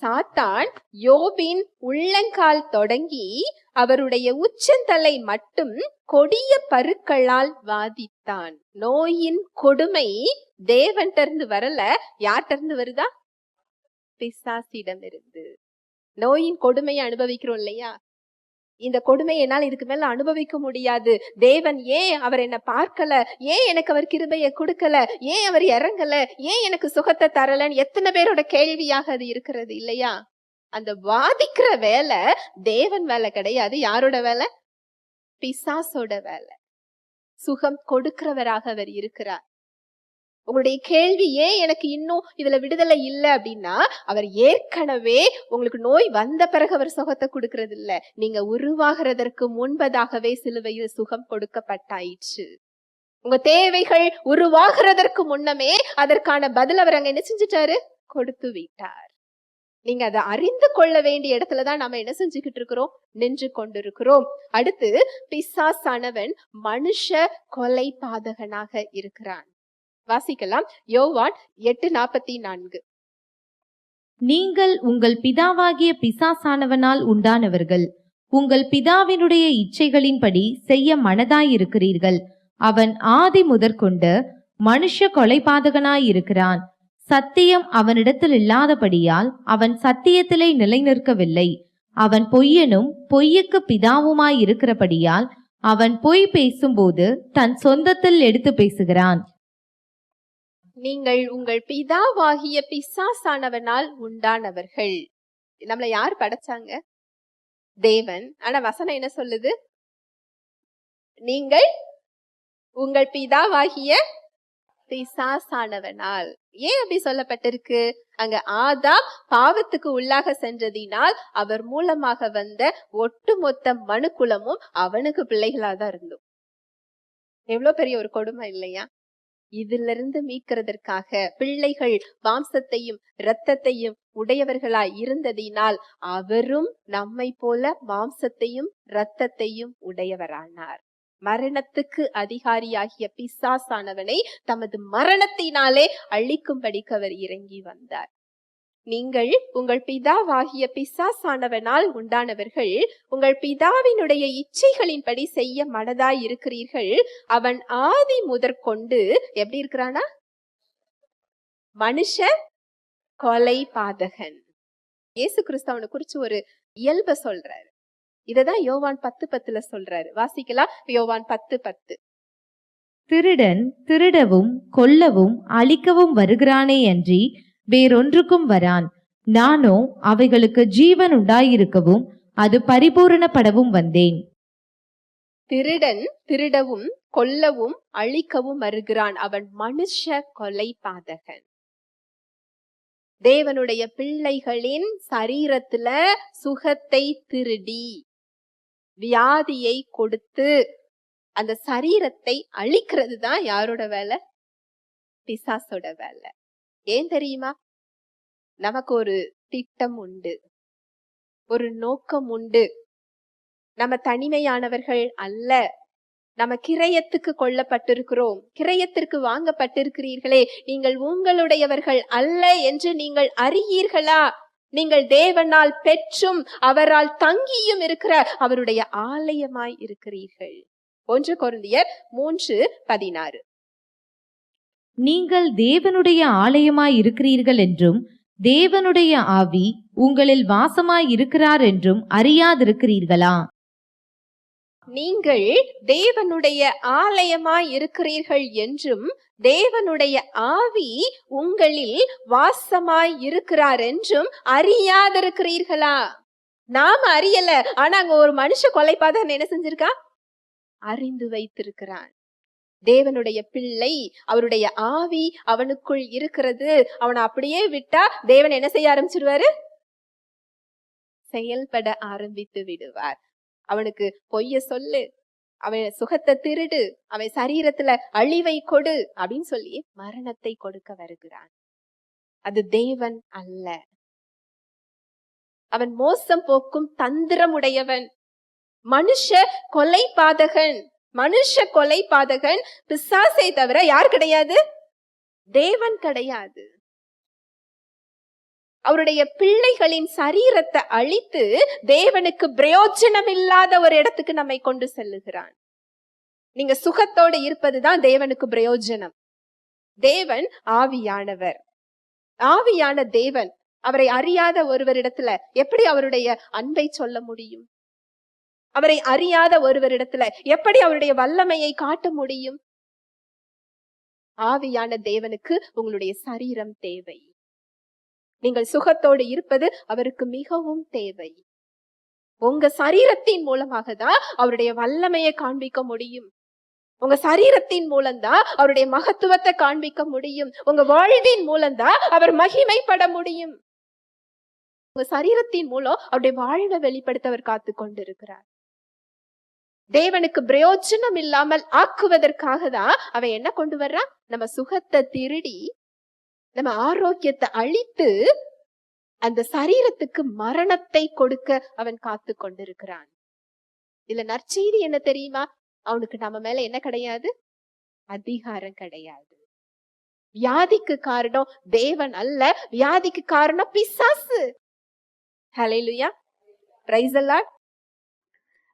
சாத்தான் யோபின் உள்ளங்கால் தொடங்கி அவருடைய உச்சந்தலை மட்டும் கொடிய பருக்களால் வாதித்தான். நோயின் கொடுமை தேவன்டர்ந்து வரல. யார்கிட்ட வருதா? பிசாசிடம் இருந்து நோயின் கொடுமையை அனுபவிக்கிறோம் இல்லையா? இந்த கொடுமையை என்னால் இதுக்கு மேல அனுபவிக்க முடியாது. தேவன் ஏன் அவர் என்ன பார்க்கல? ஏன் எனக்கு அவர் கிருபையை கொடுக்கல? ஏன் அவர் இறங்கல? ஏன் எனக்கு சுகத்தை தரலன்னு எத்தனை பேரோட கேள்வியாக அது இருக்கிறது இல்லையா? அந்த வாதிக்கிற வேலை தேவன் வேலை கிடையாது. யாரோட வேலை? பிசாசோட வேலை. சுகம் கொடுக்கிறவராக அவர் இருக்கிறார். உங்களுடைய கேள்வி ஏன் எனக்கு இன்னும் இதுல விடுதலை இல்லை அப்படின்னா அவர் ஏற்கனவே உங்களுக்கு நோய் வந்த பிறகு அவர் சுகத்தை கொடுக்கறது இல்ல நீங்க உருவாகிறதற்கு முன்பதாகவே சிலுவையில் சுகம் கொடுக்கப்பட்டாயிற்று. உங்க தேவைகள் உருவாகிறதற்கு முன்னமே அதற்கான பதில் அவர் அங்க என்ன செஞ்சுட்டாரு? கொடுத்து விட்டார். நீங்க அதை அறிந்து கொள்ள வேண்டிய இடத்துலதான் நம்ம என்ன செஞ்சுக்கிட்டு இருக்கிறோம்? நின்று கொண்டிருக்கிறோம். அடுத்து பிசாசானவன் மனுஷ கொலை பாதகனாக இருக்கிறான். வாசிக்கலாம். யோவான் எட்டு நாற்பத்தி நான்கு நீங்கள் உங்கள் பிதாவாகிய பிசாசானவனால் உண்டானவர்கள். உங்கள் பிதாவினுடைய இச்சைகளின்படி செய்ய மனதாயிருக்கிறீர்கள். அவன் ஆதி முதற்கொண்டு மனுஷ கொலைபாதகனாயிருக்கிறான். சத்தியம் அவனிடத்தில் இல்லாதபடியால் அவன் சத்தியத்திலே நிலைநிற்கவில்லை. அவன் பொய்யனும் பொய்யுக்கு பிதாவுமாயிருக்கிறபடியால் அவன் பொய் பேசும்போது தன் சொந்தத்தில் எடுத்து பேசுகிறான். நீங்கள் உங்கள் பிதாவாகிய பிசாசானவனால் உண்டானவர்கள். நம்மள யார் படைச்சாங்க? தேவன். ஆனா வசனம் என்ன சொல்லுது? நீங்கள் உங்கள் பிதாவாகிய பிசாசானவனால். ஏன் அப்படி சொல்லப்பட்டிருக்கு? அங்க ஆதாம் பாவத்துக்கு உள்ளாக சென்றதினால் அவர் மூலமாக வந்த ஒட்டுமொத்த மனுக்குலமும் அவனுக்கு பிள்ளைகளாதான் இருந்தோம். எவ்வளவு பெரிய ஒரு கொடுமை இல்லையா? இதிலிருந்து மீட்கிறதற்காக பிள்ளைகள் மாம்சத்தையும் இரத்தத்தையும் உடையவர்களாய் இருந்ததினால் அவரும் நம்மை போல மாம்சத்தையும் இரத்தத்தையும் உடையவரானார். மரணத்துக்கு அதிகாரியாகிய பிசாசானவனை தமது மரணத்தினாலே அழிக்கும்படிக்கு அவர் இறங்கி வந்தார். நீங்கள் உங்கள் பிதாவாகிய பிசாசானவனால் உண்டானவர்கள் உங்கள் பிதாவினுடைய இச்சைகளின்படி செய்ய மனதாய் இருக்கிறீர்கள் அவன் ஆதி முதற்கொண்டு எப்படி இருக்கிறானா? மனுஷ கொலை பாதகன் இயேசு கிறிஸ்து அவனை குறிச்சு ஒரு இயல்ப சொல்றாரு. இததான் யோவான் பத்து பத்துல சொல்றாரு. வாசிக்கலாம். யோவான் பத்து பத்து. திருடன் திருடவும் கொல்லவும் அழிக்கவும் வருகிறானே அன்றி வேறொன்றுக்கும் வரான். நானோ அவைகளுக்கு ஜீவன் உண்டாயிருக்கவும் அது பரிபூரணப்படவும் வந்தேன். திருடன் திருடவும் கொல்லவும் அழிக்கவும் வருகிறான் அவன் மனுஷ கொலை பாதகன் தேவனுடைய பிள்ளைகளின் சரீரத்துல சுகத்தை திருடி வியாதியை கொடுத்து அந்த சரீரத்தை அழிக்கிறது தான் யாரோட வேலை? பிசாசோட வேலை. ஏன் தெரியுமா? நமக்கு ஒரு திட்டம் உண்டு. ஒரு நோக்கம் உண்டு. நம்ம தனிமையானவர்கள் அல்ல. நம்ம கிரயத்துக்கு கொல்லப்பட்டிருக்கிறோம். கிரயத்திற்கு வாங்கப்பட்டிருக்கிறீர்களே. நீங்கள் உங்களுடையவர்கள் அல்ல என்று நீங்கள் அறியீர்களா? நீங்கள் தேவனால் பெற்றும் அவரால் தங்கியும் இருக்கிற அவருடைய ஆலயமாய் இருக்கிறீர்கள். ஒன்று கொருந்தியர் மூன்று பதினாறு. நீங்கள் தேவனுடைய ஆலயமாய் இருக்கிறீர்கள் என்றும் தேவனுடைய ஆவி உங்களில் வாசமாய் இருக்கிறார் என்றும் அறியாதிருக்கிறீர்களா? நீங்கள் தேவனுடைய ஆலயமாய் இருக்கிறீர்கள் என்றும் தேவனுடைய ஆவி உங்களில் வாசமாய் இருக்கிறார் என்றும் அறியாதிருக்கிறீர்களா? நாம அறியல ஆனா அங்க ஒரு மனுஷ கொலைபாதகன் என்ன செஞ்சிருக்கா? அறிந்து வைத்திருக்கிறான். தேவனுடைய பிள்ளை அவருடைய ஆவி அவனுக்குள் இருக்கிறது. அவனை அப்படியே விட்டா தேவன் என்ன செய்ய ஆரம்பிச்சிருவாரு? செயல்பட ஆரம்பித்து விடுவார். அவனுக்கு பொய்ய சொல்லு அவன் சுகத்தை திருடு அவன் சரீரத்துல அழிவை கொடு அப்படின்னு சொல்லி மரணத்தை கொடுக்க வருகிறான். அது தேவன் அல்ல. அவன் மோசம் போக்கும் தந்திரம் உடையவன் மனுஷ கொலை பாதகன் மனுஷ கொலை பாதகன் பிசாசை தவிர யார் கிடையாது? தேவன் கிடையாது. அவருடைய பிள்ளைகளின் சரீரத்தை அழித்து தேவனுக்கு பிரயோஜனம் இல்லாத ஒரு இடத்துக்கு நம்மை கொண்டு செல்லுகிறான். நீங்க சுகத்தோடு இருப்பதுதான் தேவனுக்கு பிரயோஜனம். தேவன் ஆவியானவர். ஆவியான தேவன். அவரை அறியாத ஒருவரிடத்துல எப்படி அவருடைய அன்பை சொல்ல முடியும்? அவரை அறியாத ஒருவரிடத்துல எப்படி அவருடைய வல்லமையை காட்ட முடியும்? ஆவியான தேவனுக்கு உங்களுடைய சரீரம் தேவை. நீங்கள் சுகத்தோடு இருப்பது அவருக்கு மிகவும் தேவை. உங்க சரீரத்தின் மூலமாக தான் அவருடைய வல்லமையை காண்பிக்க முடியும். உங்க சரீரத்தின் மூலம்தான் அவருடைய மகத்துவத்தை காண்பிக்க முடியும். உங்க வாழ்வின் மூலம்தான் அவர் மகிமைப்பட முடியும். உங்க சரீரத்தின் மூலம் அவருடைய வாழ்வை வெளிப்படுத்த அவர் காத்து கொண்டிருக்கிறார் தேவனுக்கு பிரயோஜனம் இல்லாமல் ஆக்குவதற்காக தான் அவன் என்ன கொண்டு வர்றான் நம்ம சுகத்தை திருடி நம்ம ஆரோக்கியத்தை அழித்து அந்த சரீரத்துக்கு மரணத்தை கொடுக்க அவன் காத்து கொண்டிருக்கிறான். இதுல நற்செய்தி என்ன தெரியுமா? அவனுக்கு நம்ம மேல என்ன கிடையாது? அதிகாரம் கிடையாது. வியாதிக்கு காரணம் தேவன் அல்ல. வியாதிக்கு காரணம் பிசாசு. ஹalleluya பிரைஸ் அல்லாட்